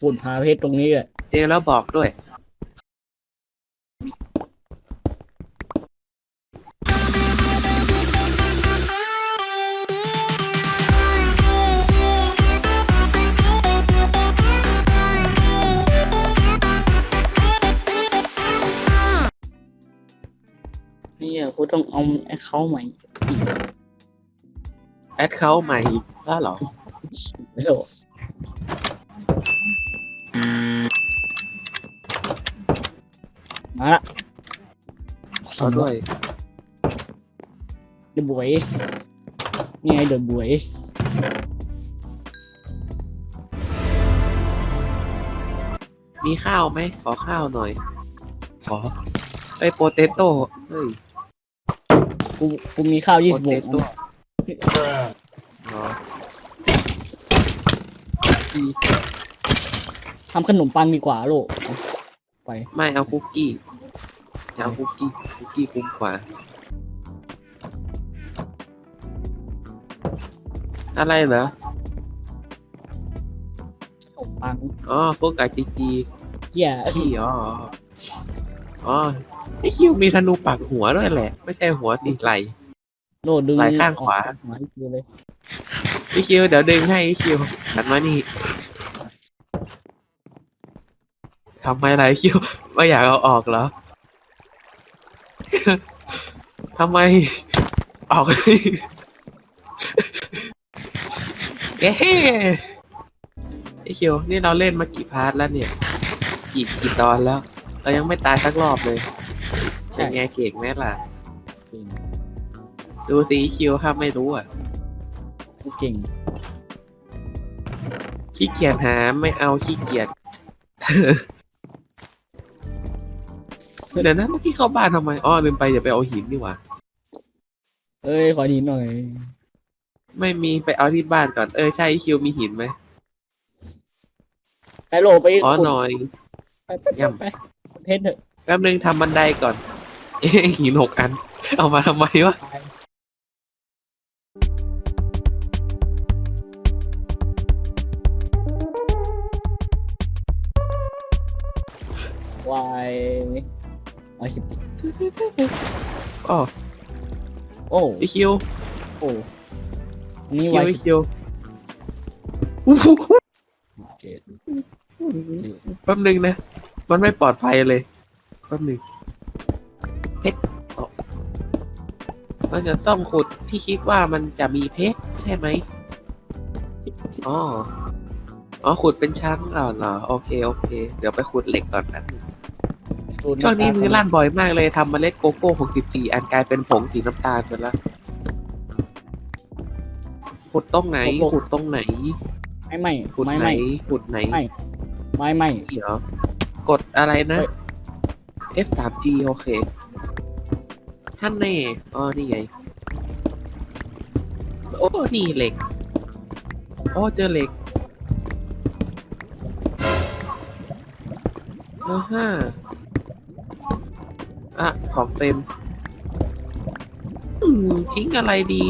ขุดหาเพชรตรงนี้แหละเจอแล้วบอกด้วย นี่อะกูต้องเอาแอคเคาท์ใหม่แอดเขาใหม่อีกแล้วเหรอเร็ว มาละขอด้วยเดอะบอยส์นี่ไงเดอะบอยส์มีข้าวไหม ขอข้าวหน่อย ขอไอ้โปเตโต้เฮ้ยกูกูมีข้าวยี่โปสิบเตหกโต้อ๋อดีทำขนมปังดีกว่าโลก ไปไม่เอาคุกกี้เอาคุกกี้คุกกี้คุ้มกว่า อะไรเหรอขนมปังอ๋อพวกไก่จีจีเจี๊ยขี้อ๋ออ๋อไอคิวมีธนูปักหัวด้วยแหละ ไม่ใช่หัวติดไหลโลดดึงไหล่ข้างขวาออกหัวให้กูเลยไอคิวเดี๋ยวดึงให้ไอคิวหันมานี่ ทำไมล่ะไอคิวไม่อยากเอาออกเหรอทำไม ออกเย้ไอคิวนี่เราเล่นมากี่พาร์ทแล้วเนี่ย กี่กี่ตอนแล้ว เรายังไม่ตายสักรอบเลยใช่เป็นไงเก่งไหมล่ะเก่งดูสิคิวถ้าไม่รู้อะกูเก่งขี้เกียจหาไม่เอาขี้เกียจ เดี๋ยวนะเมื่อกี้เข้าบ้านทำไมอ๋อลืมไปอย่าไปเอาหินดีกว่า เอ้ยขอดีหน่อย ไม่มีไปเอาที่บ้านก่อนเออใช่คิวมีหินไหมไปโลไปอ๋อขุดหน่อย ไปไปไปย่ำ ไปเพชรเถอะแป๊บนึงทำบันไดก่อนเอ๊ะหินหกอัน เอามาทำไมวะ วาย วายสิบอ๋อโอ้ไอคิวโอ้อันนี่คิววายไอสิบคิวเจ็ดแป๊บนึงนะ มันไม่ปลอดภัยเลยแป๊บนึงเพชรอ๋อมันจะต้องขุดที่คิดว่ามันจะมีเพชรใช่ไหมอ๋อ อ๋อขุดเป็นชั้นอ่าเหรอ โอเค โอเค เดี๋ยวไปขุดเหล็กก่อนนะ ช่วงนี้มือลั่นบ่อยมากเลยทำเมล็ดโกโก้หกสิบสี่อันกลายเป็นผงสีน้ำตาลไปแล้วขุดตรงไหนขุดตรงไหนไม่ไม่ขุดไม่ไหนไม่ขุดไหนไม่ไม่ไม่นี่เหรอกดอะไรนะ F สาม G โอเคท่านแน่อ๋อนี่ไงโอ้นี่เหล็กโอ้เจอเหล็กอ่าฮะอะ ของเต็มอืมทิ้งอะไรดี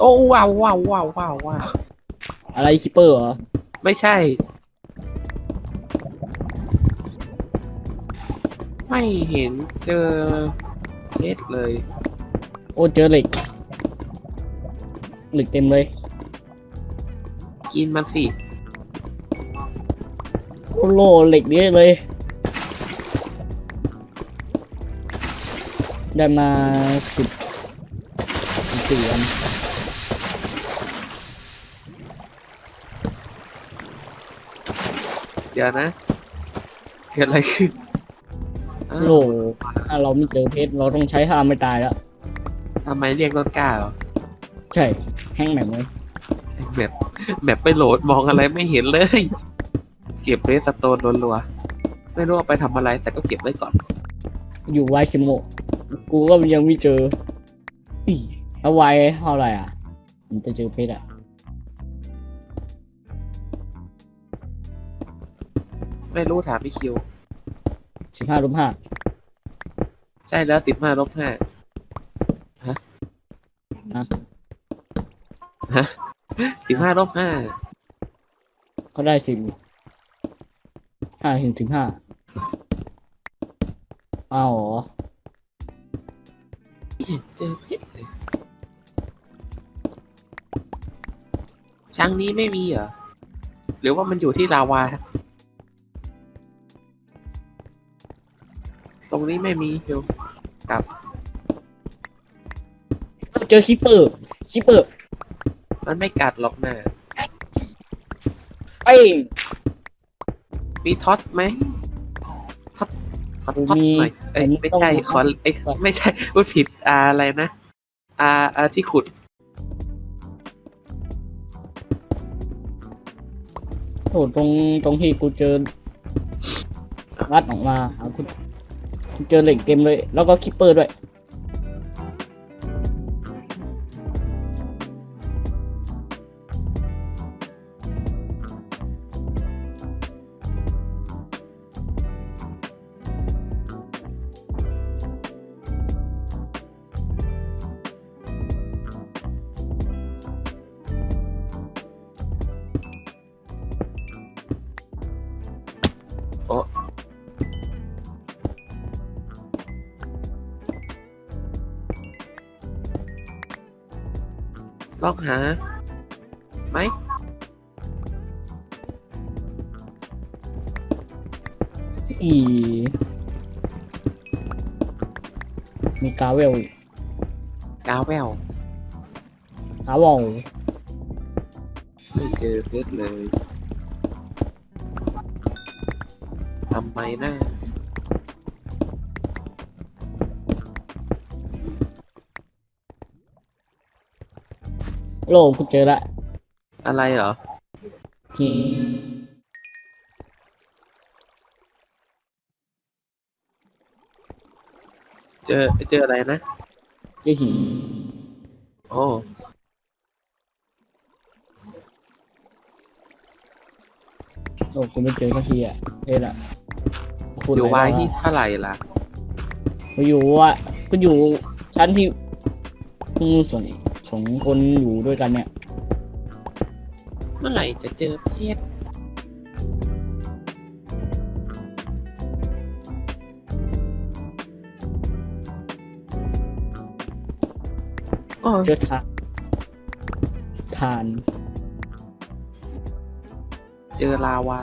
โอ้ว้าวว้าวว้าวว้าวว้าวอะไรคิปเปอร์เหรอ ไม่ใช่ ไม่เห็นเจอเพชรเลย โอ้เจอเหล็กเหล็กเต็มเลย กินมันสิ โอ้โลเหล็กเยอะเลย ได้มาสิบสี่อันเดี๋ยวนะเกิดอะไรขึ้น โหลถ้าเราไม่เจอเพชรเราต้องใช้ท่าไม่ตายแล้ว ทำไมเรียกรถกล้าเหรใช่ แห้งแบบนี้แบบแบบไปโหลดมองอะไรไม่เห็นเลย เก็บเรสโตนรัวๆไม่รู้เอาไปทำอะไรแต่ก็เก็บไว้ก่อน อยู่ไวซิโมกูก็ยังไม่เจออีแล้วไวเท่าไหร่อะ มันจะเจอเพชรอะ ไม่รู้ถามพี่คิว สิบห้าลบห้าใช่แล้วสิบห้าลบห้าฮะนะฮะสิบห้าลบห้าก็ได้สิบห้าถึงสิบห้าอ้าวเหรอเจอเพชรเลยช้างนี้ไม่มีเหรอ หรือว่ามันอยู่ที่ลาวา รงนี้ไม่มีคิวเจอคิปเปอร์คิปเปอร์มันไม่กัดหรอกนะเอ้ยมีท็อตไหมท็อตท็อตท็อตมีหน่อยเอ้ยผมไม่ใช่ต้องขอเอ้ยไม่ใช่พูดผิดอ่าอะไรนะอ่าอ่าที่ขุดโถตรงตรงที่กูเจอรัดออกมาหากูกู เจอเหล่งเต็มเลย แล้วก็คิปเปอร์ด้วย ลองหาไหมอีมีกาเวลอีกาวแววกาวอลไม่เจอเพชรเลยทำไมนะ โลกูเจอละอะไรเหรอ หินเจอเจออะไรนะ เจอหินโอ้โลกูไม่เจอสักทีอะเอ็ดอะขุดอยู่ไหนวายแล้ที่วอะเท่าไหร่ล่ะกูอยู่อะกูอยู่ชั้นที่มึงสอ งสองคนอยู่ด้วยกันเนี่ย เมื่อไหร่จะเจอเพชรโอ้เจอทานทานเจอลาวา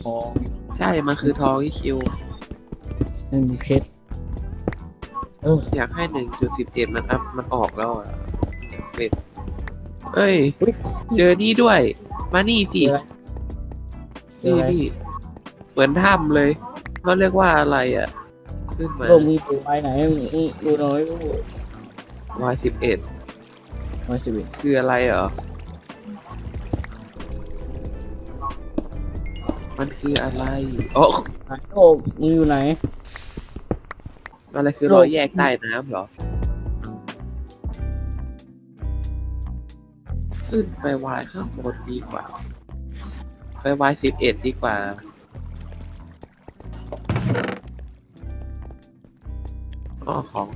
ทองใช่ มันคือทองที่คิวนั่นมีเพชรเอออยากให้หนึ่งจุดสิบเจ็ดมันอัพมันออกแล้วอะเป็ดเอ้ย เจอนี่ด้วย มานี่สิเจออะไรนี่นี่ เหมือนถ้ำเลยเขาเรียกว่าอะไรอะ ขึ้นมาโลมึงอยู่ไปไหนมึงมึงดูน้อยกูวายสิบเอ็ดมาสิบเอ็ดคืออะไรเหรอ มันคืออะไร โอ้โลมึงอยู่ไหน อะไรคือโลรกอยแยกใต้น้ำเหรอ ขึ้นไปวายข้างบนดีกว่า ไปวายสิบเอ็ดดีกว่าอ๋อของ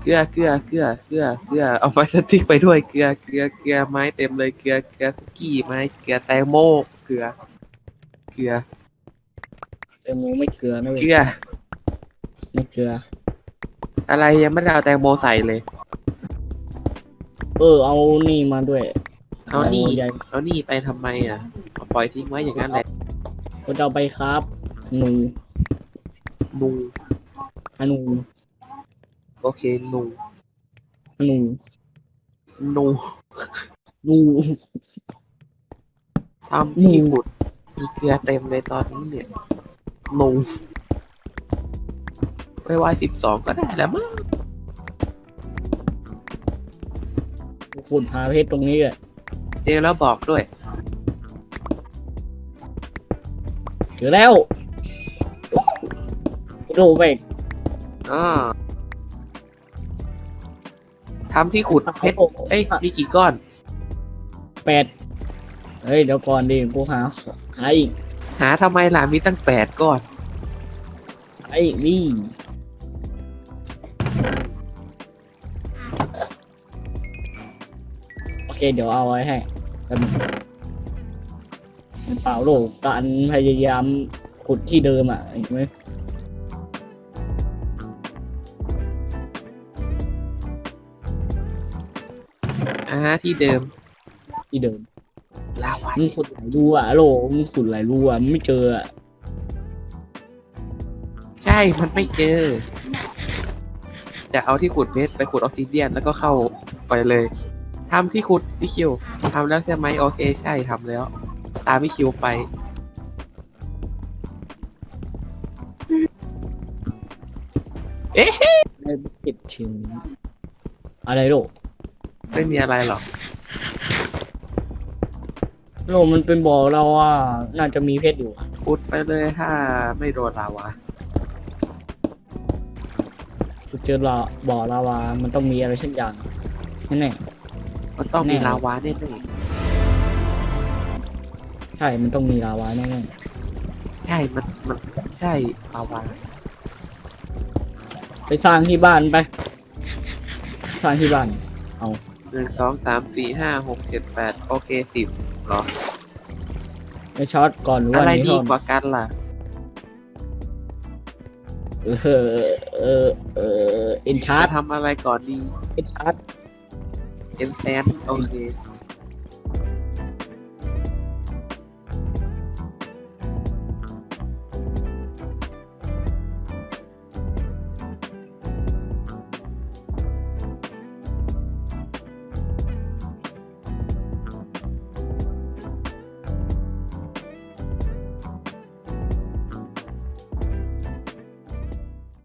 เกลือเกลือเกลือเกลือเกลือเอาไม้สติ๊กไปด้วยเกลือเกลือเกลือไม้เต็มเลยเกลือเกลือคุกกี้ไม้เกลือแตงโมเกลือเกลือ แตงโมไม่เกลือนะเว้เกยลือ ไม่เกลือ อะไรยังไม่ได้เอาแตงโมใส่เลย เออ เอานี่มาด้วยเอานี่ใหญ่เอานี่ไปทำไมอะเอาปล่อยทิ้งไว้อย่างนั้นแหละก็จะเอาไปครับหนูนูอนูโอเคนูอนูนูนู ทำที่นูขุดมีเกลือเต็มเลยตอนนี้เนี่ยนู ไปวายสิบสองก็ได้แล้วมั้งขุดหาเพชรตรงนี้เลยเจอแล้วบอกด้วย เจอแล้วโดดไปอ่าทำที่ขุดเพชรเอ้ยมีกี่ก้อนแปดเฮ้ย เดี๋ยวก่อนดิกูหาหาอีก หาทำไมล่ะมีตั้งแปดก้อนหาอีกนี่ เคเดี๋ยวเอาไว้ให้แป๊บนึงเปล่าโลกการพยายามขุดที่เดิมอะเห็นไหมอ่าที่เดิมที่เดิมลาวามึงขุดหลายรูอะโลมึงขุดหลายรูอะมึงไม่เจออะใช่ มันไม่เจอ จะเอาที่ขุดเพชรไปขุดออกซิเดียนแล้วก็เข้าไปเลย ทำที่ขุดพี่คิวทำแล้วใช่ไหมโอเคใช่ทำแล้ว ตามพี่คิวไปในปิดถึงอะไรโลไม่มีอะไรหรอกโลมันเป็นบ่อเราอะน่าจะมีเพชรอยู่อะขุดไปเลยถ้าไม่โดนลาวากูเจอลาบ่อลาวามันต้องมีอะไรสักอย่างแน่ มันต้องมีแน่ลาวาแน่ๆใช่ มันต้องมีลาวาแน่ๆใช่มันมันใช่ลาวาๆไปสร้างที่บ้านไป สร้างที่บ้านหนึ่งสองสามสี่ห้าหกเจ็ดแปดโอเคสิบหรอไปช็อตก่อนหรืออะว่าไรนี้ดีก่อนกว่ากันล่ะ เออเออเออเออเอ็นชาร์จะดทำอะไรก่อนดี เอ็นชาร์ ด